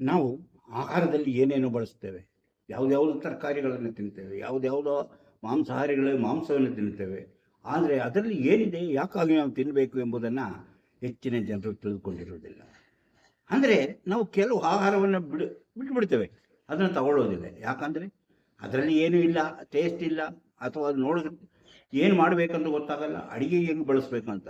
ನಾವು ಆಹಾರದಲ್ಲಿ ಏನೇನು ಬಳಸ್ತೇವೆ? ಯಾವುದ್ಯಾವುದೋ ತರಕಾರಿಗಳನ್ನು ತಿಂತೇವೆ? ಯಾವುದ್ಯಾವುದೋ ಮಾಂಸಾಹಾರಿಗಳ ಮಾಂಸವನ್ನು ತಿಂತೇವೆ? ಆದರೆ ಅದರಲ್ಲಿ ಏನಿದೆ? ಯಾಕಾಗಿ ನಾವು ತಿನ್ನಬೇಕು ಎಂಬುದನ್ನು ಹೆಚ್ಚಿನ ಜನರು ತಿಳಿದುಕೊಂಡಿರುವುದಿಲ್ಲ. ಅಂದರೆ ನಾವು ಕೆಲವು ಆಹಾರವನ್ನು ಬಿಡು ಬಿಟ್ಟುಬಿಡ್ತೇವೆ ಅದನ್ನು ತಗೊಳ್ಳೋದಿಲ್ಲ. ಯಾಕಂದರೆ ಅದರಲ್ಲಿ ಏನೂ ಇಲ್ಲ ಟೇಸ್ಟ್ ಇಲ್ಲ, ಅಥವಾ ಅದು ನೋಡಿದ್ರೆ ಏನು ಮಾಡಬೇಕಂತ ಗೊತ್ತಾಗಲ್ಲ, ಅಡುಗೆ ಹೆಂಗೆ ಬಳಸಬೇಕು ಅಂತ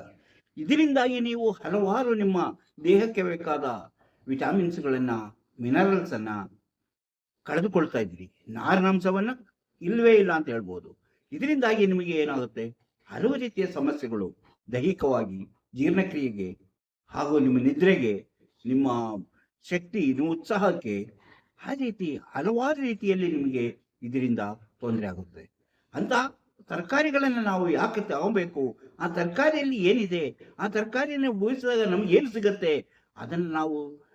ಇದರಿಂದಾಗಿ ನೀವು ಹಲವಾರು ನಿಮ್ಮ ದೇಹಕ್ಕೆ ಬೇಕಾದ ವಿಟಾಮಿನ್ಸ್ಗಳನ್ನು ಮಿನರಲ್ಸನ್ನು ಕಳೆದುಕೊಳ್ತಾ ಇದ್ದೀರಿ. ನಾರಿನಾಂಶವನ್ನು ಇಲ್ಲವೇ ಇಲ್ಲ ಅಂತ ಹೇಳ್ಬೋದು. ಇದರಿಂದಾಗಿ ನಿಮಗೆ ಏನಾಗುತ್ತೆ? ಹಲವು ರೀತಿಯ ಸಮಸ್ಯೆಗಳು ದೈಹಿಕವಾಗಿ, ಜೀರ್ಣಕ್ರಿಯೆಗೆ ಹಾಗೂ ನಿಮ್ಮ ನಿದ್ರೆಗೆ, ನಿಮ್ಮ ಶಕ್ತಿ, ನಿಮ್ಮ ಉತ್ಸಾಹಕ್ಕೆ ಆ ರೀತಿ ಹಲವಾರು ರೀತಿಯಲ್ಲಿ ನಿಮಗೆ ಇದರಿಂದ ತೊಂದರೆ ಆಗುತ್ತೆ. ಅಂತ ತರಕಾರಿಗಳನ್ನು ನಾವು ಯಾಕೆ ತಗೋಬೇಕು? ಆ ತರಕಾರಿಯಲ್ಲಿ ಏನಿದೆ? ಆ ತರಕಾರಿಯನ್ನು ಉಪಯೋಗಿಸಿದಾಗ ನಮ್ಗೆ ಏನು ಸಿಗುತ್ತೆ? ಅದನ್ನು ನಾವು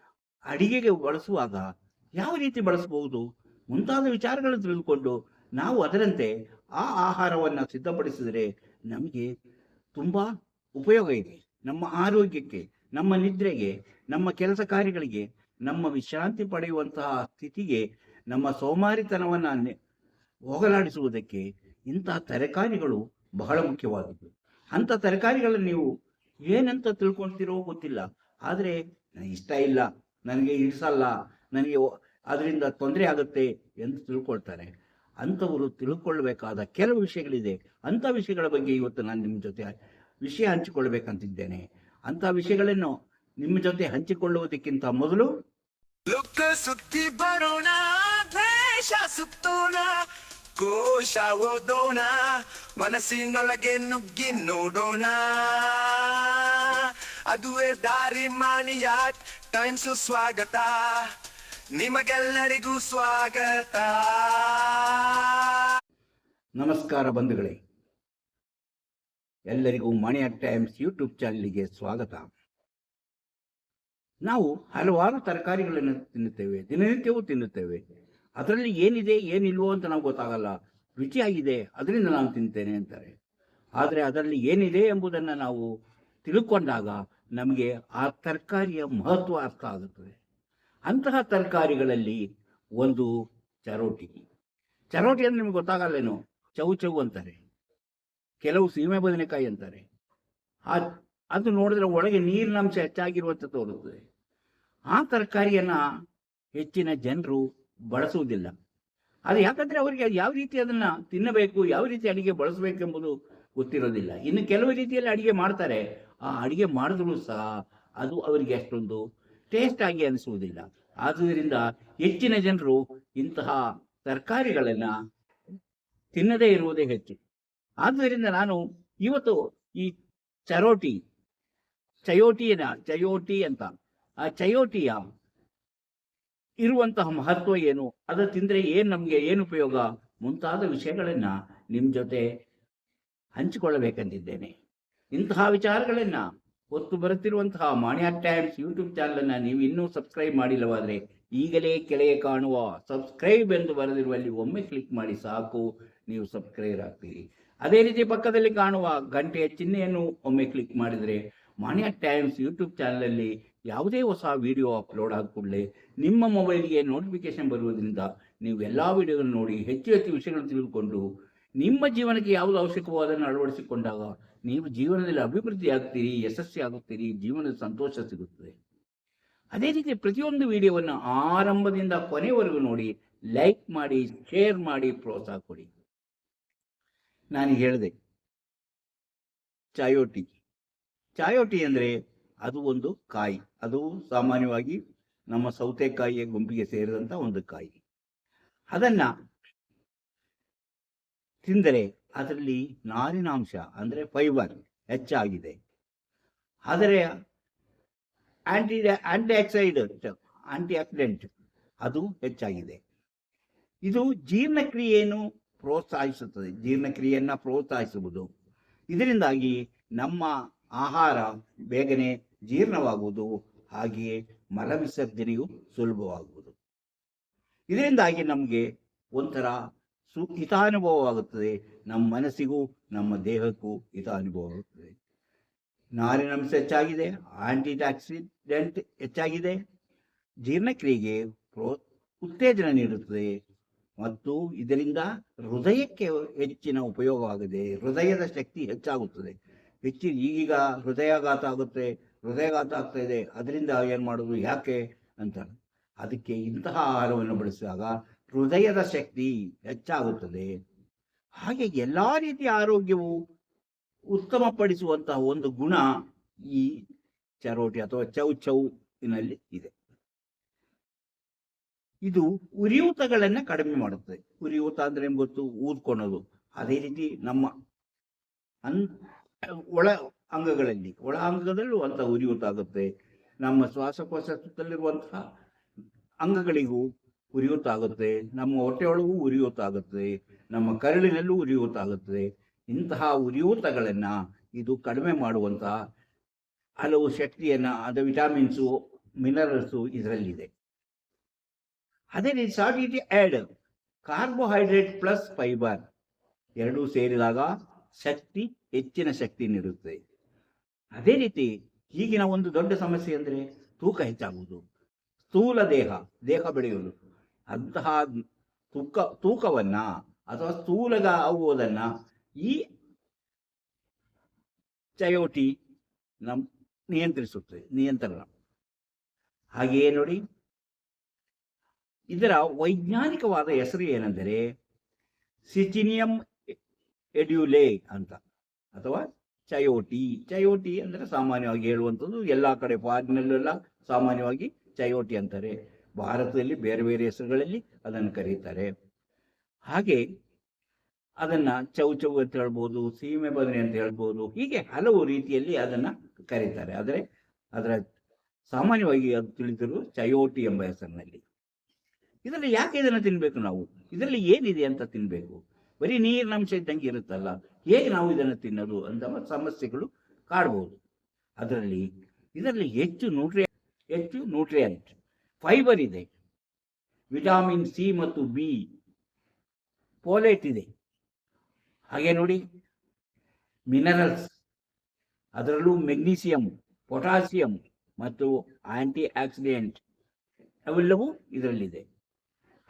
ಅಡಿಗೆಗೆ ಬಳಸುವಾಗ ಯಾವ ರೀತಿ ಬಳಸಬಹುದು? ಮುಂತಾದ ವಿಚಾರಗಳನ್ನು ತಿಳಿದುಕೊಂಡು ನಾವು ಅದರಂತೆ ಆ ಆಹಾರವನ್ನು ಸಿದ್ಧಪಡಿಸಿದರೆ ನಮಗೆ ತುಂಬ ಉಪಯೋಗ ಇದೆ. ನಮ್ಮ ಆರೋಗ್ಯಕ್ಕೆ, ನಮ್ಮ ನಿದ್ರೆಗೆ, ನಮ್ಮ ಕೆಲಸ ಕಾರ್ಯಗಳಿಗೆ, ನಮ್ಮ ವಿಶ್ರಾಂತಿ ಪಡೆಯುವಂತಹ ಸ್ಥಿತಿಗೆ, ನಮ್ಮ ಸೋಮಾರಿತನವನ್ನು ಹೋಗಲಾಡಿಸುವುದಕ್ಕೆ ಇಂತಹ ತರಕಾರಿಗಳು ಬಹಳ ಮುಖ್ಯವಾದದ್ದು ಅಂಥ ತರಕಾರಿಗಳನ್ನು ನೀವು ಏನಂತ ತಿಳ್ಕೊಳ್ತಿರೋ ಗೊತ್ತಿಲ್ಲ. ಆದರೆ ಇಷ್ಟ ಇಲ್ಲ. ನನಗೆ ಇಡಿಸಲ್ಲ ನನಗೆ ಅದರಿಂದ ತೊಂದರೆ ಆಗುತ್ತೆ ಎಂದು ತಿಳ್ಕೊಳ್ತಾರೆ. ಅಂಥವರು ತಿಳ್ಕೊಳ್ಬೇಕಾದ ಕೆಲವು ವಿಷಯಗಳಿದೆ. ಅಂಥ ವಿಷಯಗಳ ಬಗ್ಗೆ ಇವತ್ತು ನಾನು ನಿಮ್ಮ ಜೊತೆ ವಿಷಯ ಹಂಚಿಕೊಳ್ಬೇಕಂತಿದ್ದೇನೆ. ಅಂಥ ವಿಷಯಗಳನ್ನು ನಿಮ್ಮ ಜೊತೆ ಹಂಚಿಕೊಳ್ಳುವುದಕ್ಕಿಂತ ಮೊದಲು ಸುತ್ತಿ ಬರೋಣ, ದ್ವೇಷ ಸುತ್ತೋಣ ಕೋಶ ಓದೋಣ, ಮನಸ್ಸಿನೊಳಗೆ ನುಗ್ಗಿ ನೋಡೋಣ. ಅದುವೇ ದಾರಿ ಮಾನಿಯಾಟ್ ಟೈಮ್ಸ್ ಸ್ವಾಗತ. ನಿಮಗೆಲ್ಲರಿಗೂ ಸ್ವಾಗತ. ನಮಸ್ಕಾರ ಬಂಧುಗಳೇ. ಎಲ್ಲರಿಗೂ ಮಣಿಯ ಟೈಮ್ಸ್ ಯೂಟ್ಯೂಬ್ ಚಾನಲ್ಗೆ ಸ್ವಾಗತ. ನಾವು ಹಲವಾರು ತರಕಾರಿಗಳನ್ನು ತಿನ್ನುತ್ತೇವೆ, ದಿನನಿತ್ಯವೂ ತಿನ್ನುತ್ತೇವೆ. ಅದರಲ್ಲಿ ಏನಿದೆ, ಏನಿಲ್ವೋ ಅಂತ ನಾವು ಗೊತ್ತಾಗಲ್ಲ. ರುಚಿಯಾಗಿದೆ, ಅದರಿಂದ ನಾನು ತಿಂತೇನೆ ಅಂತಾರೆ. ಆದರೆ ಅದರಲ್ಲಿ ಏನಿದೆ ಎಂಬುದನ್ನು ನಾವು ತಿಳ್ಕೊಂಡಾಗ ನಮಗೆ ಆ ತರಕಾರಿಯ ಮಹತ್ವ ಅರ್ಥ ಆಗುತ್ತದೆ. ಅಂತಹ ತರಕಾರಿಗಳಲ್ಲಿ ಒಂದು ಚರೋಟಿ. ಚರೋಟಿ ಅಂದ್ರೆ ನಿಮ್ಗೆ ಗೊತ್ತಾಗಲ್ಲೇನು ಚೌ ಚೌ ಅಂತಾರೆ. ಕೆಲವು ಸೀಮೆ ಬದನೆಕಾಯಿ ಅಂತಾರೆ. ಅದು ನೋಡಿದ್ರೆ ಒಳಗೆ ನೀರಿನಂಶ ಹೆಚ್ಚಾಗಿರುವಂತ ತೋರುತ್ತದೆ. ಆ ತರಕಾರಿಯನ್ನು ಹೆಚ್ಚಿನ ಜನರು ಬಳಸುವುದಿಲ್ಲ. ಅದು ಯಾಕಂದ್ರೆ ಅವರಿಗೆ ಯಾವ ರೀತಿ ಅದನ್ನ ತಿನ್ನಬೇಕು, ಯಾವ ರೀತಿ ಅಡಿಗೆ ಬಳಸಬೇಕೆಂಬುದು ಗೊತ್ತಿರೋದಿಲ್ಲ. ಇನ್ನು ಕೆಲವು ರೀತಿಯಲ್ಲಿ ಅಡಿಗೆ ಮಾಡ್ತಾರೆ. ಆ ಅಡಿಗೆ ಮಾಡಿದ್ರು ಸಹ ಅದು ಅವರಿಗೆ ಅಷ್ಟೊಂದು ಟೇಸ್ಟ್ ಆಗಿ ಅನಿಸುವುದಿಲ್ಲ. ಆದುದರಿಂದ ಹೆಚ್ಚಿನ ಜನರು ಇಂತಹ ತರಕಾರಿಗಳನ್ನು ತಿನ್ನದೇ ಇರುವುದೇ ಹೆಚ್ಚು. ಆದುದರಿಂದ ನಾನು ಇವತ್ತು ಈ ಚರೋಟಿ ಚಯೋಟಿನ ಚಯೋಟಿ ಅಂತ, ಆ ಚಯೋಟಿಯ ಇರುವಂತಹ ಮಹತ್ವ ಏನು, ಅದು ತಿಂದರೆ ಏನು ನಮಗೆ ಏನು ಉಪಯೋಗ ಮುಂತಾದ ವಿಷಯಗಳನ್ನು ನಿಮ್ಮ ಜೊತೆ ಹಂಚಿಕೊಳ್ಳಬೇಕಂತಿದ್ದೇನೆ. ಇಂತಹ ವಿಚಾರಗಳನ್ನ ಹೊತ್ತು ಬರುತ್ತಿರುವಂತಹ ಮಾಣಿಯ ಟೈಮ್ಸ್ ಯೂಟ್ಯೂಬ್ ಚಾನಲನ್ನು ನೀವು ಇನ್ನೂ ಸಬ್ಸ್ಕ್ರೈಬ್ ಮಾಡಿಲ್ಲವಾದ್ರೆ ಈಗಲೇ ಕೆಳಗೆ ಕಾಣುವ ಸಬ್ಸ್ಕ್ರೈಬ್ ಎಂದು ಬರೆದಿರುವಲ್ಲಿ ಒಮ್ಮೆ ಕ್ಲಿಕ್ ಮಾಡಿ ಸಾಕು, ನೀವು ಸಬ್ಸ್ಕ್ರೈಬ್ ಆಗ್ತೀರಿ. ಅದೇ ರೀತಿ ಪಕ್ಕದಲ್ಲಿ ಕಾಣುವ ಗಂಟೆಯ ಚಿಹ್ನೆಯನ್ನು ಒಮ್ಮೆ ಕ್ಲಿಕ್ ಮಾಡಿದರೆ ಮಾನ್ಯ ಟೈಮ್ಸ್ ಯೂಟ್ಯೂಬ್ ಚಾನಲಲ್ಲಿ ಯಾವುದೇ ಹೊಸ ವಿಡಿಯೋ ಅಪ್ಲೋಡ್ ಆದ ಕೂಡಲೇ ನಿಮ್ಮ ಮೊಬೈಲ್ಗೆ ನೋಟಿಫಿಕೇಶನ್ ಬರುವುದರಿಂದ ನೀವು ಎಲ್ಲ ವಿಡಿಯೋಗಳನ್ನು ನೋಡಿ ಹೆಚ್ಚು ಹೆಚ್ಚು ವಿಷಯಗಳನ್ನು ತಿಳಿದುಕೊಂಡು ನಿಮ್ಮ ಜೀವನಕ್ಕೆ ಯಾವುದು ಅವಶ್ಯಕವೋ ಅದನ್ನು ಅಳವಡಿಸಿಕೊಂಡಾಗ ನೀವು ಜೀವನದಲ್ಲಿ ಅಭಿವೃದ್ಧಿ ಆಗ್ತೀರಿ ಯಶಸ್ವಿ ಆಗುತ್ತೀರಿ ಜೀವನದ ಸಂತೋಷ ಸಿಗುತ್ತದೆ. ಅದೇ ರೀತಿ ಪ್ರತಿಯೊಂದು ವಿಡಿಯೋವನ್ನು ಆರಂಭದಿಂದ ಕೊನೆವರೆಗೂ ನೋಡಿ, ಲೈಕ್ ಮಾಡಿ, ಶೇರ್ ಮಾಡಿ, ಪ್ರೋತ್ಸಾಹ ಕೊಡಿ. ನಾನು ಹೇಳಿದೆ, ಚಾಯೋಟಿ. ಚಾಯೋಟಿ ಅಂದರೆ ಅದು ಒಂದು ಕಾಯಿ. ಅದು ಸಾಮಾನ್ಯವಾಗಿ ನಮ್ಮ ಸೌತೆಕಾಯಿಯ ಗುಂಪಿಗೆ ಸೇರಿದಂಥ ಒಂದು ಕಾಯಿ. ಅದನ್ನು ತಿಂದರೆ ಅದರಲ್ಲಿ ನಾರಿನಾಂಶ ಅಂದರೆ ಫೈಬರ್ ಹೆಚ್ಚಾಗಿದೆ. ಆದರೆ anti anti oxide antioxidant ಅದು ಹೆಚ್ಚಾಗಿದೆ. ಇದು ಜೀರ್ಣಕ್ರಿಯೆಯನ್ನು ಪ್ರೋತ್ಸಾಹಿಸುತ್ತದೆ. ಜೀರ್ಣಕ್ರಿಯೆಯನ್ನು ಪ್ರೋತ್ಸಾಹಿಸುವುದು. ಇದರಿಂದಾಗಿ ನಮ್ಮ ಆಹಾರ ಬೇಗನೆ ಜೀರ್ಣವಾಗುವುದು. ಹಾಗೆಯೇ ಮಲವಿಸರ್ಜನೆಯು ಸುಲಭವಾಗುವುದು. ಇದರಿಂದಾಗಿ ನಮಗೆ ಒಂಥರ ಸು, ಹಿತಾನುಭವವಾಗುತ್ತದೆ. ನಮ್ಮ ಮನಸ್ಸಿಗೂ, ನಮ್ಮ ದೇಹಕ್ಕೂ ಹಿತಾನುಭವವಾಗುತ್ತದೆ. ನಾರಿನಂಶ ಹೆಚ್ಚಾಗಿದೆ ಆಂಟಿ ಆಕ್ಸಿಡೆಂಟ್ ಹೆಚ್ಚಾಗಿದೆ, ಜೀರ್ಣಕ್ರಿಯೆಗೆ ಪ್ರೋ, ಉತ್ತೇಜನ ನೀಡುತ್ತದೆ ಮತ್ತು ಇದರಿಂದ ಹೃದಯಕ್ಕೆ ಹೆಚ್ಚಿನ ಉಪಯೋಗವಾಗಿದೆ, ಹೃದಯದ ಶಕ್ತಿ ಹೆಚ್ಚಾಗುತ್ತದೆ. ಹೆಚ್ಚಿನ ಈಗೀಗ ಹೃದಯಾಘಾತ ಆಗುತ್ತೆ, ಹೃದಯಾಘಾತ ಆಗ್ತಾ ಇದೆ, ಅದರಿಂದ ಏನು ಮಾಡೋದು ಯಾಕೆ ಅಂತ. ಅದಕ್ಕೆ ಇಂತಹ ಆಹಾರವನ್ನು ಬಳಸಿದಾಗ ಹೃದಯದ ಶಕ್ತಿ ಹೆಚ್ಚಾಗುತ್ತದೆ. ಹಾಗೆ ಎಲ್ಲ ರೀತಿಯ ಆರೋಗ್ಯವು ಉತ್ತಮಪಡಿಸುವಂತಹ ಒಂದು ಗುಣ ಈ ಚರೋಟಿ ಅಥವಾ ಚೌ ಚೌನಲ್ಲಿ ಇದೆ. ಇದು ಉರಿಯೂತಗಳನ್ನ ಕಡಿಮೆ ಮಾಡುತ್ತದೆ. ಉರಿಯೂತ ಅಂದ್ರೆ ಗೊತ್ತು ಊದ್ಕೊಳೋದು. ಅದೇ ರೀತಿ ನಮ್ಮ ಅನ್ ಒಳ ಅಂಗಗಳಲ್ಲಿ, ಒಳ ಅಂಗದಲ್ಲೂ ಅಂತ ಉರಿಯೂತ ಆಗುತ್ತೆ. ನಮ್ಮ ಶ್ವಾಸಕೋಶದಲ್ಲಿರುವಂತಹ ಅಂಗಗಳಿಗೂ ಉರಿಯೂತ ಆಗುತ್ತೆ ನಮ್ಮ ಹೊಟ್ಟೆಯೊಳಗೂ ಉರಿಯೂತ ಆಗುತ್ತೆ ನಮ್ಮ ಕರಳಿನಲ್ಲೂ ಉರಿಯೂತ ಆಗುತ್ತದೆ ಇಂತಹ ಉರಿಯೂತಗಳನ್ನ ಇದು ಕಡಿಮೆ ಮಾಡುವಂತಹ ಹಲವು ಶಕ್ತಿಯನ್ನ, ಅದ ವಿಟಾಮಿನ್ಸು, ಮಿನರಲ್ಸು ಇದರಲ್ಲಿದೆ. ಅದೇ ರೀತಿ ಸಾಲಿಡ್ ಆ್ಯಡ್, ಕಾರ್ಬೋಹೈಡ್ರೇಟ್ ಪ್ಲಸ್ ಫೈಬರ್ ಎರಡೂ ಸೇರಿದಾಗ ಶಕ್ತಿ, ಹೆಚ್ಚಿನ ಶಕ್ತಿ ನೀಡುತ್ತೆ. ಅದೇ ರೀತಿ ಈಗಿನ ಒಂದು ದೊಡ್ಡ ಸಮಸ್ಯೆ ಅಂದರೆ ತೂಕ ಹೆಚ್ಚಾಗುವುದು. ಸ್ಥೂಲ ದೇಹ ದೇಹ ಬೆಳೆಯುವುದು. ಅಂತಹ ತೂಕ, ತೂಕವನ್ನ ಅಥವಾ ಸ್ಥೂಲದ ಆಗುವುದನ್ನ ಈ ಚಯೋಟಿ ನಮ್ ನಿಯಂತ್ರಿಸುತ್ತದೆ ನಿಯಂತ್ರಣ. ಹಾಗೆಯೇ ನೋಡಿ, ಇದರ ವೈಜ್ಞಾನಿಕವಾದ ಹೆಸರು ಏನೆಂದರೆ ಸಿಚಿನಿಯಂ ಎಡ್ಯುಲೆ ಅಂತ, ಅಥವಾ ಚಯೋಟಿ. ಚಯೋಟಿ ಅಂದರೆ ಸಾಮಾನ್ಯವಾಗಿ ಹೇಳುವಂಥದ್ದು ಎಲ್ಲ ಕಡೆ ಫಾರಿನಲ್ಲೆಲ್ಲ ಸಾಮಾನ್ಯವಾಗಿ ಚಯೋಟಿ ಅಂತಾರೆ. ಭಾರತದಲ್ಲಿ ಬೇರೆ ಬೇರೆ ಹೆಸರುಗಳಲ್ಲಿ ಅದನ್ನು ಕರೀತಾರೆ. ಹಾಗೆ ಅದನ್ನ ಚೌ ಚೌ ಅಂತ ಹೇಳ್ಬೋದು, ಸೀಮೆ ಬದನೆ ಅಂತ ಹೇಳ್ಬೋದು, ಹೀಗೆ ಹಲವು ರೀತಿಯಲ್ಲಿ ಅದನ್ನ ಕರೀತಾರೆ. ಆದರೆ ಅದರ ಸಾಮಾನ್ಯವಾಗಿ ಅದು ತಿಳಿದಿರುವ ಚಯೋಟಿ ಎಂಬ ಹೆಸರಿನಲ್ಲಿ. ಇದರಲ್ಲಿ ಯಾಕೆ ಇದನ್ನು ತಿನ್ಬೇಕು ನಾವು? ಇದರಲ್ಲಿ ಏನಿದೆ ಅಂತ ತಿನ್ಬೇಕು? ಬರೀ ನೀರಿನ ಅಂಶ ಇದ್ದಂಗೆ ಇರುತ್ತಲ್ಲ, ಹೇಗೆ ನಾವು ಇದನ್ನು ತಿನ್ನೋದು ಅಂತ ಸಮಸ್ಯೆಗಳು ಕಾಡ್ಬೋದು. ಅದರಲ್ಲಿ ಇದರಲ್ಲಿ ಹೆಚ್ಚು ನ್ಯೂಟ್ರಿಯ ಹೆಚ್ಚು ನ್ಯೂಟ್ರಿಯಂಟ್ ಫೈಬರ್ ಇದೆ. ವಿಟಾಮಿನ್ ಸಿ ಮತ್ತು ಬಿ ಪೋಲೇಟ್ ಇದೆ. ಹಾಗೆ ನೋಡಿ ಮಿನರಲ್ಸ್ ಅದರಲ್ಲೂ ಮೆಗ್ನೀಸಿಯಂ ಪೊಟ್ಯಾಸಿಯಂ ಮತ್ತು ಆಂಟಿ ಆಕ್ಸಿಡೆಂಟ್ ಅವೆಲ್ಲವೂ ಇದರಲ್ಲಿದೆ.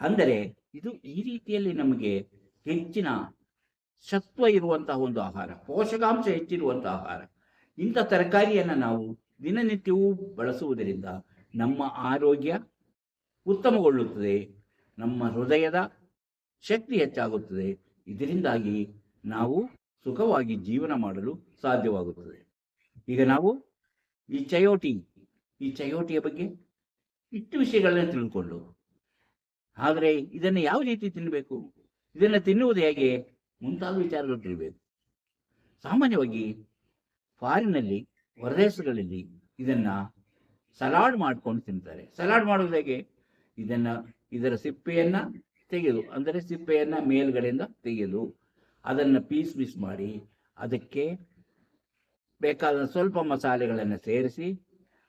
ಅಂದರೆ ಇದು ಈ ರೀತಿಯಲ್ಲಿ ನಮಗೆ ಹೆಚ್ಚಿನ ಸತ್ವ ಇರುವಂತಹ ಒಂದು ಆಹಾರ, ಪೋಷಕಾಂಶ ಹೆಚ್ಚಿರುವಂತಹ ಆಹಾರ. ಇಂಥ ತರಕಾರಿಯನ್ನು ನಾವು ದಿನನಿತ್ಯವೂ ಬಳಸುವುದರಿಂದ ನಮ್ಮ ಆರೋಗ್ಯ ಉತ್ತಮಗೊಳ್ಳುತ್ತದೆ, ನಮ್ಮ ಹೃದಯದ ಶಕ್ತಿ ಹೆಚ್ಚಾಗುತ್ತದೆ. ಇದರಿಂದಾಗಿ ನಾವು ಸುಖವಾಗಿ ಜೀವನ ಮಾಡಲು ಸಾಧ್ಯವಾಗುತ್ತದೆ. ಈಗ ನಾವು ಈ ಚಯೋಟಿ, ಈ ಚಯೋಟಿಯ ಬಗ್ಗೆ ಇಷ್ಟು ವಿಷಯಗಳನ್ನ ತಿಳ್ಕೊಂಡು, ಆದರೆ ಇದನ್ನು ಯಾವ ರೀತಿ ತಿನ್ನಬೇಕು ಇದನ್ನು ತಿನ್ನುವುದು ಹೇಗೆ? ಮುಂತಾದ ವಿಚಾರಗಳು ತಿಳಿಬೇಕು. ಸಾಮಾನ್ಯವಾಗಿ ಫಾರಿನಲ್ಲಿ ಹೊರದೇಶಗಳಲ್ಲಿ ಇದನ್ನ ಸಲಾಡ್ ಮಾಡ್ಕೊಂಡು ತಿಂತಾರೆ. ಸಲಾಡ್ ಮಾಡೋದು ಹೇಗೆ? ಇದನ್ನ, ಇದರ ಸಿಪ್ಪೆಯನ್ನ ತೆಗೆದು, ಅಂದರೆ ಸಿಪ್ಪೆಯನ್ನ ಮೇಲ್ಗಡೆಯಿಂದ ತೆಗೆದು, ಅದನ್ನು ಪೀಸ್ ಪೀಸ್ ಮಾಡಿ, ಅದಕ್ಕೆ ಬೇಕಾದ ಸ್ವಲ್ಪ ಮಸಾಲೆಗಳನ್ನು ಸೇರಿಸಿ,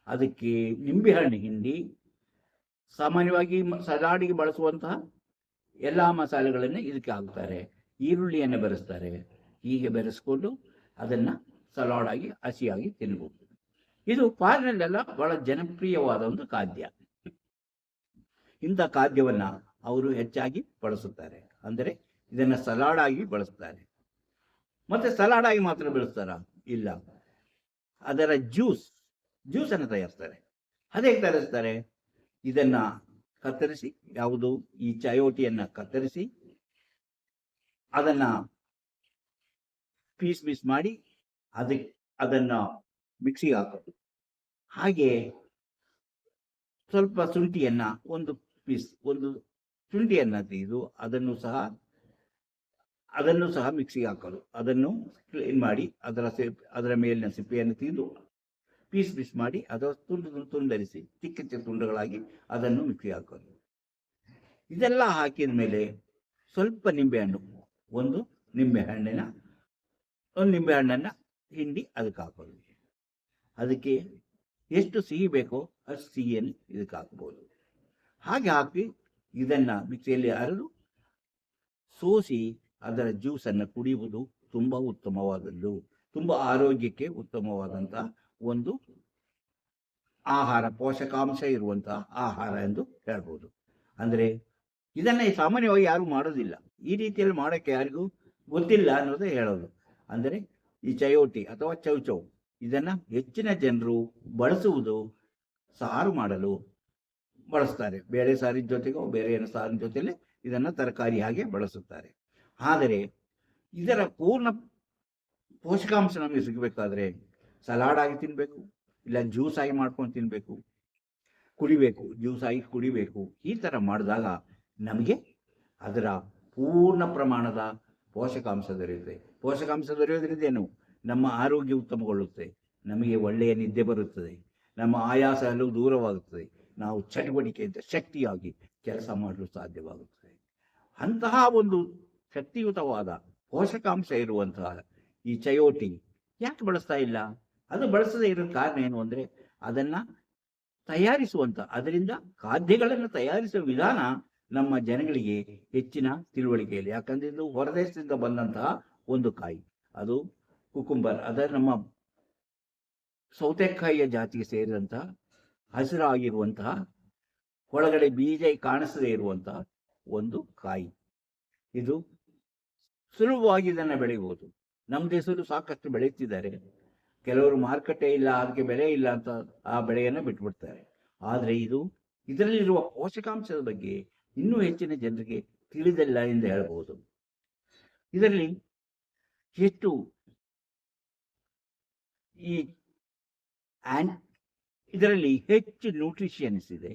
ಅದಕ್ಕೆ ನಿಂಬೆಹಣ್ಣು ಹಿಂಡಿ, ಸಾಮಾನ್ಯವಾಗಿ ಸಲಾಡಿಗೆ ಬಳಸುವಂತಹ ಎಲ್ಲ ಮಸಾಲೆಗಳನ್ನು ಇದಕ್ಕೆ ಹಾಕ್ತಾರೆ. ಈರುಳ್ಳಿಯನ್ನು ಬೆರೆಸ್ತಾರೆ. ಹೀಗೆ ಬೆರೆಸ್ಕೊಂಡು ಅದನ್ನು ಸಲಾಡ್ ಆಗಿ ಹಸಿಯಾಗಿ ತಿನ್ಬೋದು. ಇದು ಫಾರಿನಲ್ಲೆಲ್ಲ ಬಹಳ ಜನಪ್ರಿಯವಾದ ಒಂದು ಖಾದ್ಯ. ಇಂಥ ಖಾದ್ಯವನ್ನ ಅವರು ಹೆಚ್ಚಾಗಿ ಬಳಸುತ್ತಾರೆ. ಅಂದರೆ ಇದನ್ನು ಸಲಾಡ್ ಆಗಿ ಬಳಸ್ತಾರೆ. ಮತ್ತೆ ಸಲಾಡ್ ಆಗಿ ಮಾತ್ರ ಬೆಳೆಸ್ತಾರ? ಇಲ್ಲ. ಅದರ ಜ್ಯೂಸ್ ಜ್ಯೂಸ್ ಅನ್ನು ತಯಾರಿಸ್ತಾರೆ. ಅದೇ ತಯಾರಿಸ್ತಾರೆ? ಇದನ್ನ ಕತ್ತರಿಸಿ, ಯಾವುದು ಈ ಚಯೋಟಿಯನ್ನ ಕತ್ತರಿಸಿ, ಅದನ್ನ ಪೀಸ್ ಪೀಸ್ ಮಾಡಿ ಅದಕ್ಕೆ ಅದನ್ನ ಮಿಕ್ಸಿಗೆ ಹಾಕೋದು. ಹಾಗೆ ಸ್ವಲ್ಪ ಶುಂಠಿಯನ್ನ ಒಂದು ಪೀಸ್ ಒಂದು ಶುಂಠಿಯನ್ನ ತೆಗೆದು ಅದನ್ನು ಸಹ ಅದನ್ನು ಸಹ ಮಿಕ್ಸಿಗೆ ಹಾಕೋದು. ಅದನ್ನು ಕ್ಲೀನ್ ಮಾಡಿ ಅದರ ಸಿಪ್ ಅದರ ಮೇಲಿನ ಸಿಪ್ಪೆಯನ್ನು ತೆಗೆದು ಪೀಸ್ ಪೀಸ್ ಮಾಡಿ ಅದರ ತುಂಡು ತುಂಡು, ತುಂಡರಿಸಿ, ಚಿಕ್ಕ ಚಿಕ್ಕ ತುಂಡುಗಳಾಗಿ ಅದನ್ನು ಮಿಕ್ಸಿಗೆ ಹಾಕೋದು. ಇದೆಲ್ಲ ಹಾಕಿದ ಮೇಲೆ ಸ್ವಲ್ಪ ನಿಂಬೆಹಣ್ಣು, ಒಂದು ನಿಂಬೆ ಹಣ್ಣಿನ ಒಂದು ನಿಂಬೆ ಹಣ್ಣನ್ನು ಹಿಂಡಿ ಅದಕ್ಕೆ ಹಾಕೋದು. ಅದಕ್ಕೆ ಎಷ್ಟು ಸಿಹಿ ಬೇಕೋ ಅಷ್ಟು ಸಿಹಿಯನ್ನು ಇದಕ್ಕೆ ಹಾಕ್ಬೋದು. ಹಾಗೆ ಹಾಕಿ ಇದನ್ನು ಮಿಕ್ಸಿಯಲ್ಲಿ ಅರೆದು ಸೋಸಿ ಅದರ ಜ್ಯೂಸನ್ನು ಕುಡಿಯುವುದು ತುಂಬ ಉತ್ತಮವಾದದ್ದು. ತುಂಬ ಆರೋಗ್ಯಕ್ಕೆ ಉತ್ತಮವಾದಂತಹ ಒಂದು ಆಹಾರ, ಪೋಷಕಾಂಶ ಇರುವಂತಹ ಆಹಾರ ಎಂದು ಹೇಳ್ಬೋದು. ಅಂದರೆ ಇದನ್ನೇ ಸಾಮಾನ್ಯವಾಗಿ ಯಾರು ಮಾಡೋದಿಲ್ಲ. ಈ ರೀತಿಯಲ್ಲಿ ಮಾಡೋಕ್ಕೆ ಯಾರಿಗೂ ಗೊತ್ತಿಲ್ಲ ಅನ್ನೋದು ಹೇಳೋದು. ಅಂದರೆ ಈ ಚಯೋಟಿ ಅಥವಾ ಚೌಚೌ ಇದನ್ನು ಹೆಚ್ಚಿನ ಜನರು ಬಳಸುವುದು ಸಾರು ಮಾಡಲು ಬಳಸ್ತಾರೆ. ಬೇಳೆ ಸಾರಿನ ಜೊತೆಗೋ ಬೇರೆ ಏನು ಸಾರಿನ ಜೊತೆಯಲ್ಲಿ ಇದನ್ನು ತರಕಾರಿ ಹಾಗೆ ಬಳಸುತ್ತಾರೆ. ಆದರೆ ಇದರ ಪೂರ್ಣ ಪೋಷಕಾಂಶ ನಮಗೆ ಸಿಗಬೇಕಾದ್ರೆ ಸಲಾಡ್ ಆಗಿ ತಿನ್ನಬೇಕು ಇಲ್ಲ ಜ್ಯೂಸ್ ಆಗಿ ಮಾಡ್ಕೊಂಡು ತಿನ್ನಬೇಕು ಕುಡಿಬೇಕು, ಜ್ಯೂಸ್ ಆಗಿ ಕುಡಿಬೇಕು, ಈ ಥರ ಮಾಡಿದಾಗ ನಮಗೆ ಅದರ ಪೂರ್ಣ ಪ್ರಮಾಣದ ಪೋಷಕಾಂಶ ದೊರೆಯುತ್ತೆ ಪೋಷಕಾಂಶ ದೊರೆಯೋದ್ರಿಂದ ಏನು? ನಮ್ಮ ಆರೋಗ್ಯ ಉತ್ತಮಗೊಳ್ಳುತ್ತೆ ನಮಗೆ ಒಳ್ಳೆಯ ನಿದ್ದೆ ಬರುತ್ತದೆ. ನಮ್ಮ ಆಯಾಸ ಎಲ್ಲವೂ ದೂರವಾಗುತ್ತದೆ. ನಾವು ಚಟುವಟಿಕೆಯಿಂದ ಶಕ್ತಿಯಾಗಿ ಕೆಲಸ ಮಾಡಲು ಸಾಧ್ಯವಾಗುತ್ತದೆ. ಅಂತಹ ಒಂದು ಶಕ್ತಿಯುತವಾದ ಪೋಷಕಾಂಶ ಇರುವಂತಹ ಈ ಚಯೋಟಿ ಯಾಕೆ ಬಳಸ್ತಾ ಇಲ್ಲ? ಅದು ಬಳಸದೇ ಇರೋ ಕಾರಣ ಏನು ಅಂದರೆ ಅದನ್ನು ತಯಾರಿಸುವಂಥ ಅದರಿಂದ ಖಾದ್ಯಗಳನ್ನು ತಯಾರಿಸುವ ವಿಧಾನ ನಮ್ಮ ಜನಗಳಿಗೆ ಹೆಚ್ಚಿನ ತಿಳುವಳಿಕೆಯಲ್ಲಿ. ಯಾಕಂದ್ರೆ ಇದು ಹೊರದೇಶದಿಂದ ಬಂದಂತಹ ಒಂದು ಕಾಯಿ. ಅದು ಕುಕುಂಬರ್. ಅದರ ನಮ್ಮ ಸೌತೆಕಾಯಿಯ ಜಾತಿಗೆ ಸೇರಿದಂತಹ ಹಸಿರಾಗಿರುವಂತಹ ಒಳಗಡೆ ಬೀಜ ಕಾಣಿಸದೇ ಇರುವಂತಹ ಒಂದು ಕಾಯಿ. ಇದು ಸುಲಭವಾಗಿ ಇದನ್ನು ಬೆಳೆಯಬಹುದು. ನಮ್ಮ ದೇಶದಲ್ಲೂ ಸಾಕಷ್ಟು ಬೆಳೆಯುತ್ತಿದ್ದಾರೆ. ಕೆಲವರು ಮಾರುಕಟ್ಟೆ ಇಲ್ಲ ಅದಕ್ಕೆ ಬೆಲೆ ಇಲ್ಲ ಅಂತ ಆ ಬೆಳೆಯನ್ನು ಬಿಟ್ಬಿಡ್ತಾರೆ. ಆದರೆ ಇದು ಇದರಲ್ಲಿರುವ ಪೋಷಕಾಂಶದ ಬಗ್ಗೆ ಇನ್ನೂ ಹೆಚ್ಚಿನ ಜನರಿಗೆ ತಿಳಿದಿಲ್ಲ ಎಂದು ಹೇಳಬಹುದು. ಇದರಲ್ಲಿ ಎಷ್ಟು ಈ ಆ್ಯಂಡ್ ಇದರಲ್ಲಿ ಹೆಚ್ಚು ನ್ಯೂಟ್ರಿಷಿಯನ್ಸ್ ಇದೆ.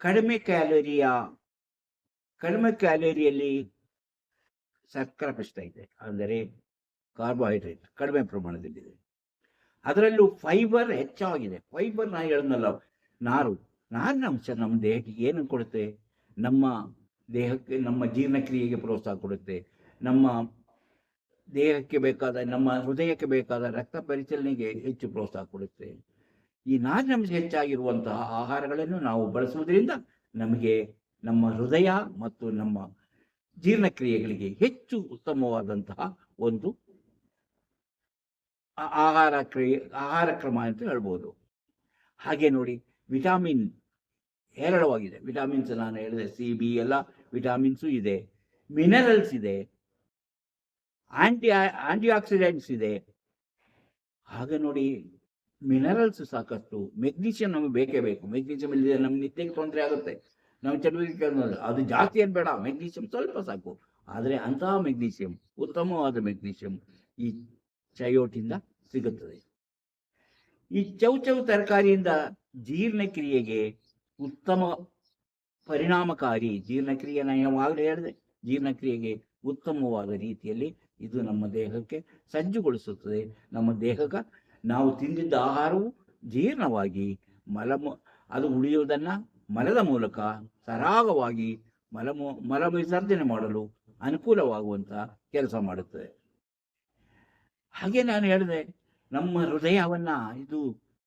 ಕಡಿಮೆ ಕ್ಯಾಲೋರಿಯ ಕಡಿಮೆ ಕ್ಯಾಲೋರಿಯಲ್ಲಿ ಸಕ್ಕರೆ ಪಿಷ್ಟ ಇದೆ. ಅಂದರೆ ಕಾರ್ಬೋಹೈಡ್ರೇಟ್ ಕಡಿಮೆ ಪ್ರಮಾಣದಲ್ಲಿದೆ. ಅದರಲ್ಲೂ ಫೈಬರ್ ಹೆಚ್ಚಾಗಿದೆ. ಫೈಬರ್ ನಾ ಹೇಳಿದ್ನಲ್ಲ, ನಾರು, ನಾರಿನ ಅಂಶ ನಮ್ಮ ದೇಹಕ್ಕೆ ಏನು ಕೊಡುತ್ತೆ? ನಮ್ಮ ದೇಹಕ್ಕೆ, ನಮ್ಮ ಜೀರ್ಣಕ್ರಿಯೆಗೆ ಪ್ರೋತ್ಸಾಹ ಕೊಡುತ್ತೆ. ನಮ್ಮ ದೇಹಕ್ಕೆ ಬೇಕಾದ, ನಮ್ಮ ಹೃದಯಕ್ಕೆ ಬೇಕಾದ ರಕ್ತ ಪರಿಚಲನೆಗೆ ಹೆಚ್ಚು ಪ್ರೋತ್ಸಾಹ ಕೊಡುತ್ತೆ. ಈ ನಾರಿನಂಶ ಹೆಚ್ಚಾಗಿರುವಂತಹ ಆಹಾರಗಳನ್ನು ನಾವು ಬಳಸುವುದರಿಂದ ನಮಗೆ ನಮ್ಮ ಹೃದಯ ಮತ್ತು ನಮ್ಮ ಜೀರ್ಣಕ್ರಿಯೆಗಳಿಗೆ ಹೆಚ್ಚು ಉತ್ತಮವಾದಂತಹ ಒಂದು ಆಹಾರ ಕ್ರಿಯೆ, ಆಹಾರ ಕ್ರಮ ಅಂತ ಹೇಳ್ಬೋದು. ಹಾಗೆ ನೋಡಿ, ವಿಟಾಮಿನ್ ಹೇರಳವಾಗಿದೆ. ವಿಟಾಮಿನ್ಸ್ ನಾನು ಹೇಳಿದೆ, ಸಿ, ಬಿ ಎಲ್ಲ ವಿಟಾಮಿನ್ಸು ಇದೆ. ಮಿನರಲ್ಸ್ ಇದೆ. ಆಂಟಿ ಆಂಟಿ ಆಕ್ಸಿಡೆಂಟ್ಸ್ ಇದೆ. ಹಾಗೆ ನೋಡಿ ಮಿನರಲ್ಸ್ ಸಾಕಷ್ಟು. ಮೆಗ್ನೀಷಿಯಂ ನಮಗೆ ಬೇಕೇ ಬೇಕು. ಮೆಗ್ನೀಷಿಯಂ ಇಲ್ಲದೆ ನಮ್ಗೆ ನಿತ್ಯಕ್ಕೆ ತೊಂದರೆ ಆಗುತ್ತೆ. ನಾವು ಚಟುವಟಿಕೆ ಅದು ಜಾಸ್ತಿ ಏನು ಬೇಡ. ಮೆಗ್ನೀಷಿಯಂ ಸ್ವಲ್ಪ ಸಾಕು. ಆದರೆ ಅಂತಹ ಮೆಗ್ನೀಷಿಯಂ ಉತ್ತಮವಾದ ಮೆಗ್ನೀಷಿಯಂ ಈ ಚಯೋಟಿಂದ ಸಿಗುತ್ತದೆ. ಈ ಚೌಚೌ ತರಕಾರಿಯಿಂದ ಜೀರ್ಣಕ್ರಿಯೆಗೆ ಉತ್ತಮ ಪರಿಣಾಮಕಾರಿ ಜೀರ್ಣಕ್ರಿಯೆ ನಾನು ಯಾವಾಗಲೇ ಹೇಳಿದೆ. ಜೀರ್ಣಕ್ರಿಯೆಗೆ ಉತ್ತಮವಾದ ರೀತಿಯಲ್ಲಿ ಇದು ನಮ್ಮ ದೇಹಕ್ಕೆ ಸಜ್ಜುಗೊಳಿಸುತ್ತದೆ. ನಮ್ಮ ದೇಹಕ್ಕೆ ನಾವು ತಿಂದಿದ್ದ ಆಹಾರವು ಜೀರ್ಣವಾಗಿ ಮಲ ಅದು ಉಳಿಯುವುದನ್ನು ಮಲದ ಮೂಲಕ ಸರಾಗವಾಗಿ ಮಲ ಮಲ ವಿಸರ್ಜನೆ ಮಾಡಲು ಅನುಕೂಲವಾಗುವಂಥ ಕೆಲಸ ಮಾಡುತ್ತದೆ. ಹಾಗೆ ನಾನು ಹೇಳಿದೆ, ನಮ್ಮ ಹೃದಯವನ್ನ ಇದು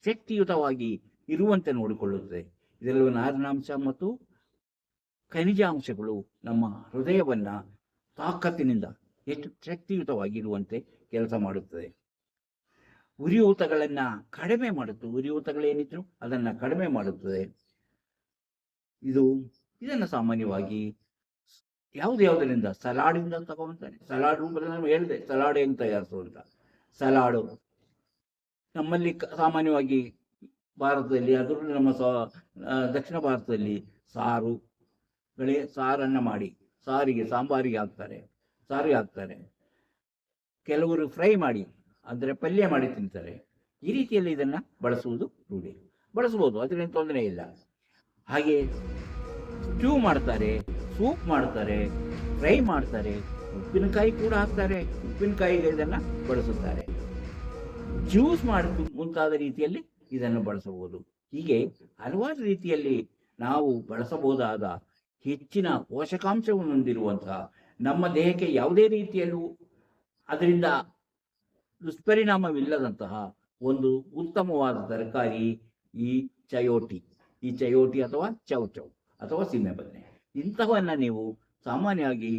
ಶಕ್ತಿಯುತವಾಗಿ ಇರುವಂತೆ ನೋಡಿಕೊಳ್ಳುತ್ತದೆ. ಇದರಲ್ಲಿ ನಾರಿನಾಂಶ ಮತ್ತು ಖನಿಜಾಂಶಗಳು ನಮ್ಮ ಹೃದಯವನ್ನ ತಾಕತ್ತಿನಿಂದ ಎಷ್ಟು ಶಕ್ತಿಯುತವಾಗಿರುವಂತೆ ಕೆಲಸ ಮಾಡುತ್ತದೆ. ಉರಿಯೂತಗಳನ್ನ ಕಡಿಮೆ ಮಾಡುತ್ತೆ. ಉರಿಯೂತಗಳೇನಿದ್ರು ಅದನ್ನ ಕಡಿಮೆ ಮಾಡುತ್ತದೆ. ಇದು, ಇದನ್ನು ಸಾಮಾನ್ಯವಾಗಿ ಯಾವ್ದು ಯಾವುದರಿಂದ? ಸಲಾಡಿಂದ ತಗೊಂತಾರೆ ಸಲಾಡ್ ರೂಪದಲ್ಲಿ ಹೇಳಿದೆ, ಸಲಾಡ್ ಹೆಂಗ್ ತಯಾರಿಸು ಅಂತ. ಸಲಾಡು. ನಮ್ಮಲ್ಲಿ ಸಾಮಾನ್ಯವಾಗಿ ಭಾರತದಲ್ಲಿ ಅದರಲ್ಲೂ ನಮ್ಮ ದಕ್ಷಿಣ ಭಾರತದಲ್ಲಿ ಸಾರು ಗಳೇ ಸಾರನ್ನು ಮಾಡಿ, ಸಾರಿಗೆ, ಸಾಂಬಾರಿಗೆ ಹಾಕ್ತಾರೆ. ಸಾರಿಗೆ ಹಾಕ್ತಾರೆ ಕೆಲವರು ಫ್ರೈ ಮಾಡಿ, ಅಂದರೆ ಪಲ್ಯ ಮಾಡಿ ತಿಂತಾರೆ. ಈ ರೀತಿಯಲ್ಲಿ ಇದನ್ನು ಬಳಸುವುದು ರೂಢಿ. ಬಳಸ್ಬೋದು ಅದರಿಂದ ತೊಂದರೆ ಇಲ್ಲ. ಹಾಗೆ ಸ್ಟ್ಯೂ ಮಾಡ್ತಾರೆ ಸೂಪ್ ಮಾಡ್ತಾರೆ ಫ್ರೈ ಮಾಡ್ತಾರೆ, ಉಪ್ಪಿನಕಾಯಿ ಕೂಡ ಹಾಕ್ತಾರೆ. ಉಪ್ಪಿನಕಾಯಿಗೆ ಇದನ್ನು ಬಳಸುತ್ತಾರೆ. ಜ್ಯೂಸ್ ಮಾಡಿ ಮುಂತಾದ ರೀತಿಯಲ್ಲಿ ಇದನ್ನು ಬಳಸಬಹುದು. ಹೀಗೆ ಹಲವಾರು ರೀತಿಯಲ್ಲಿ ನಾವು ಬಳಸಬಹುದಾದ ಹೆಚ್ಚಿನ ಪೋಷಕಾಂಶವನ್ನು ಹೊಂದಿರುವಂತಹ ನಮ್ಮ ದೇಹಕ್ಕೆ ಯಾವುದೇ ರೀತಿಯಲ್ಲೂ ಅದರಿಂದ ದುಷ್ಪರಿಣಾಮವಿಲ್ಲದಂತಹ ಒಂದು ಉತ್ತಮವಾದ ತರಕಾರಿ ಈ ಚಯೋಟಿ. ಈ ಚಯೋಟಿ ಅಥವಾ ಚೌಚೌ ಅಥವಾ ಸೀಮೆ ಬದನೆ. ಇಂಥವನ್ನು ನೀವು ಸಾಮಾನ್ಯವಾಗಿ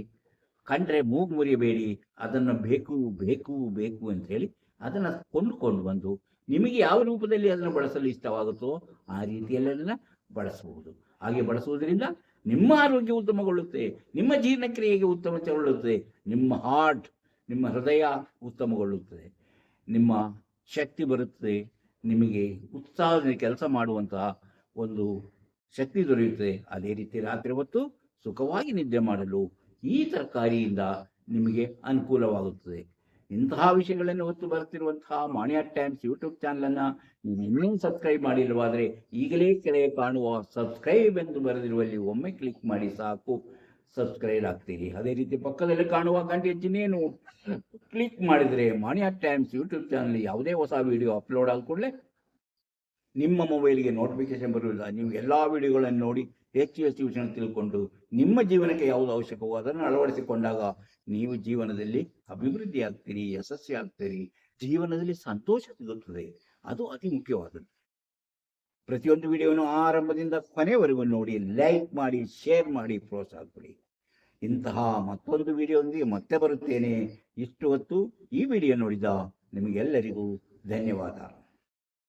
ಕಂಡ್ರೆ ಮೂಗು ಮುರಿಯಬೇಡಿ ಅದನ್ನು ಬೇಕು ಬೇಕು ಬೇಕು ಅಂತ ಹೇಳಿ ಅದನ್ನು ಕೊಂಡುಕೊಂಡು ಬಂದು ನಿಮಗೆ ಯಾವ ರೂಪದಲ್ಲಿ ಅದನ್ನು ಬಳಸಲು ಇಷ್ಟವಾಗುತ್ತೋ ಆ ರೀತಿಯಲ್ಲಿ ಅದನ್ನು ಬಳಸಬಹುದು. ಹಾಗೆ ಬಳಸುವುದರಿಂದ ನಿಮ್ಮ ಆರೋಗ್ಯ ಉತ್ತಮಗೊಳ್ಳುತ್ತೆ ನಿಮ್ಮ ಜೀರ್ಣಕ್ರಿಯೆಗೆ ಉತ್ತಮಗೊಳ್ಳುತ್ತದೆ ನಿಮ್ಮ ಹಾರ್ಟ್ ನಿಮ್ಮ ಹೃದಯ ಉತ್ತಮಗೊಳ್ಳುತ್ತದೆ. ನಿಮ್ಮ ಶಕ್ತಿ ಬರುತ್ತದೆ ನಿಮಗೆ ಉತ್ಸಾಹದಿಂದ ಕೆಲಸ ಮಾಡುವಂತಹ ಒಂದು ಶಕ್ತಿ ದೊರೆಯುತ್ತದೆ. ಅದೇ ರೀತಿ ರಾತ್ರಿ ಹೊತ್ತು ಸುಖವಾಗಿ ನಿದ್ದೆ ಮಾಡಲು ಈ ತರಕಾರಿಯಿಂದ ನಿಮಗೆ ಅನುಕೂಲವಾಗುತ್ತದೆ. ಇಂತಹ ವಿಷಯಗಳನ್ನು ಹೊತ್ತು ಬರುತ್ತಿರುವಂತಹ ಮಾಣಿಯಾ ಟೈಮ್ಸ್ ಯೂಟ್ಯೂಬ್ ಚಾನಲನ್ನು ನೀವು ಇನ್ನೂ ಸಬ್ಸ್ಕ್ರೈಬ್ ಮಾಡಿಲ್ಲವಾದರೆ ಈಗಲೇ ಕೆಳಗೆ ಕಾಣುವ ಸಬ್ಸ್ಕ್ರೈಬ್ ಎಂದು ಬರೆದಿರುವಲ್ಲಿ ಒಮ್ಮೆ ಕ್ಲಿಕ್ ಮಾಡಿ ಸಾಕು. ಸಬ್ಸ್ಕ್ರೈಬ್ ಆಗ್ತೀರಿ. ಅದೇ ರೀತಿ ಪಕ್ಕದಲ್ಲಿ ಕಾಣುವ ಗಂಟೆ ಚಿಹ್ನೆಯನ್ನು ಕ್ಲಿಕ್ ಮಾಡಿದರೆ ಮಾಣಿಯಾ ಟೈಮ್ಸ್ ಯೂಟ್ಯೂಬ್ ಚಾನಲ್ ಯಾವುದೇ ಹೊಸ ವಿಡಿಯೋ ಅಪ್ಲೋಡ್ ಆದ ಕೂಡಲೇ ನಿಮ್ಮ ಮೊಬೈಲ್ಗೆ ನೋಟಿಫಿಕೇಶನ್ ಬರುವುದಿಲ್ಲ. ನೀವು ಎಲ್ಲ ವಿಡಿಯೋಗಳನ್ನು ನೋಡಿ ಹೆಚ್ಚು ಹೆಚ್ಚು ವಿಷಯ ತಿಳ್ಕೊಂಡು ನಿಮ್ಮ ಜೀವನಕ್ಕೆ ಯಾವುದು ಅವಶ್ಯಕವೋ ಅದನ್ನು ಅಳವಡಿಸಿಕೊಂಡಾಗ ನೀವು ಜೀವನದಲ್ಲಿ ಅಭಿವೃದ್ಧಿ ಆಗ್ತೀರಿ ಯಶಸ್ಸಿ ಆಗ್ತೀರಿ ಜೀವನದಲ್ಲಿ ಸಂತೋಷ ಸಿಗುತ್ತದೆ. ಅದು ಅತಿ ಮುಖ್ಯವಾದದ್ದು. ಪ್ರತಿಯೊಂದು ವಿಡಿಯೋನು ಆರಂಭದಿಂದ ಕೊನೆವರೆಗೂ ನೋಡಿ, ಲೈಕ್ ಮಾಡಿ, ಶೇರ್ ಮಾಡಿ, ಪ್ರೋತ್ಸಾಹ ಕೊಡಿ. ಇಂತಹ ಮತ್ತೊಂದು ವಿಡಿಯೋದೊಂದಿಗೆ ಮತ್ತೆ ಬರುತ್ತೇನೆ. ಇಷ್ಟು ಹೊತ್ತು ಈ ವಿಡಿಯೋ ನೋಡಿದ ನಿಮಗೆಲ್ಲರಿಗೂ ಧನ್ಯವಾದ.